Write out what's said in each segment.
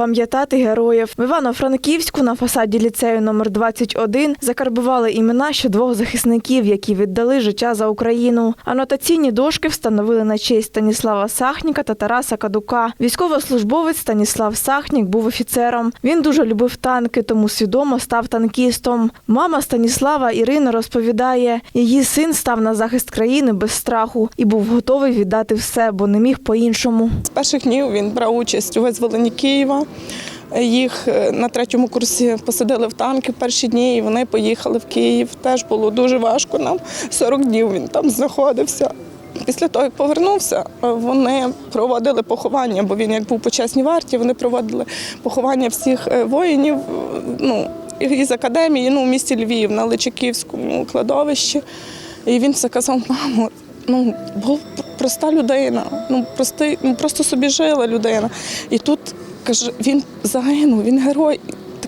пам'ятати героїв. В Івано-Франківську на фасаді ліцею номер 21 закарбували імена ще двох захисників, які віддали життя за Україну. Анотаційні дошки встановили на честь Станіслава Сахніка та Тараса Кадука. Військовослужбовець Станіслав Сахнік був офіцером. Він дуже любив танки, тому свідомо став танкістом. Мама Станіслава Ірина розповідає, її син став на захист країни без страху і був готовий віддати все, бо не міг по-іншому. З перших днів він брав участь у визволенні Києва. Їх е, на третьому курсі посадили в танки в перші дні, і вони поїхали в Київ. Теж було дуже важко нам. 40 днів він там знаходився. Після того, як повернувся, е, вони проводили поховання, бо він як був по чесній варті, вони проводили поховання всіх е, воїнів ну, із академії, ну, в місті Львів, на Личаківському кладовищі. І він все казав, мамо, ну, був проста людина, ну, простий, ну, просто собі жила людина. І тут, каже, він загинув, він герой.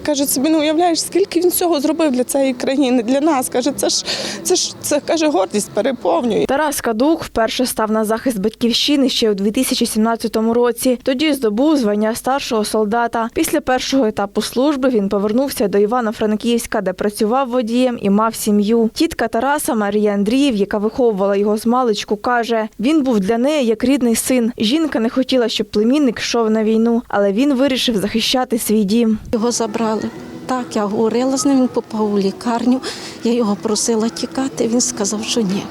Каже, собі не уявляєш, скільки він всього зробив для цієї країни, для нас. Каже, це ж це ж це каже, гордість переповнює. Тарас Кадук вперше став на захист батьківщини ще у 2017 році. Тоді здобув звання старшого солдата. Після першого етапу служби він повернувся до Івано-Франківська, де працював водієм і мав сім'ю. Тітка Тараса Марія Андріїв, яка виховувала його з маличку, каже: він був для неї як рідний син. Жінка не хотіла, щоб племінник йшов на війну, але він вирішив захищати свій дім. Його забрали. Так, я говорила з ним, він попав у лікарню. Я його просила тікати. Він сказав, що ні.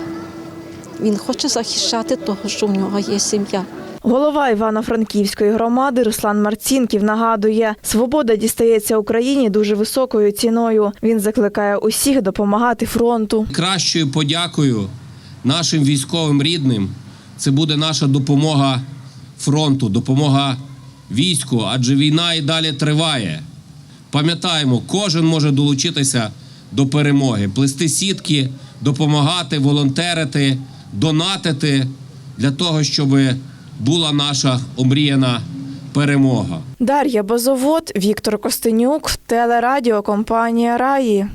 Він хоче захищати того, що в нього є сім'я. Голова Івано-Франківської громади Руслан Марцінків нагадує, свобода дістається Україні дуже високою ціною. Він закликає усіх допомагати фронту. Кращою подякою нашим військовим рідним це буде наша допомога фронту, допомога війську, адже війна і далі триває. Пам'ятаємо, кожен може долучитися до перемоги, плести сітки, допомагати, волонтерити, донатити для того, щоб була наша омріяна перемога. Дар'я Базовод, Віктор Костенюк, телерадіокомпанія Раї.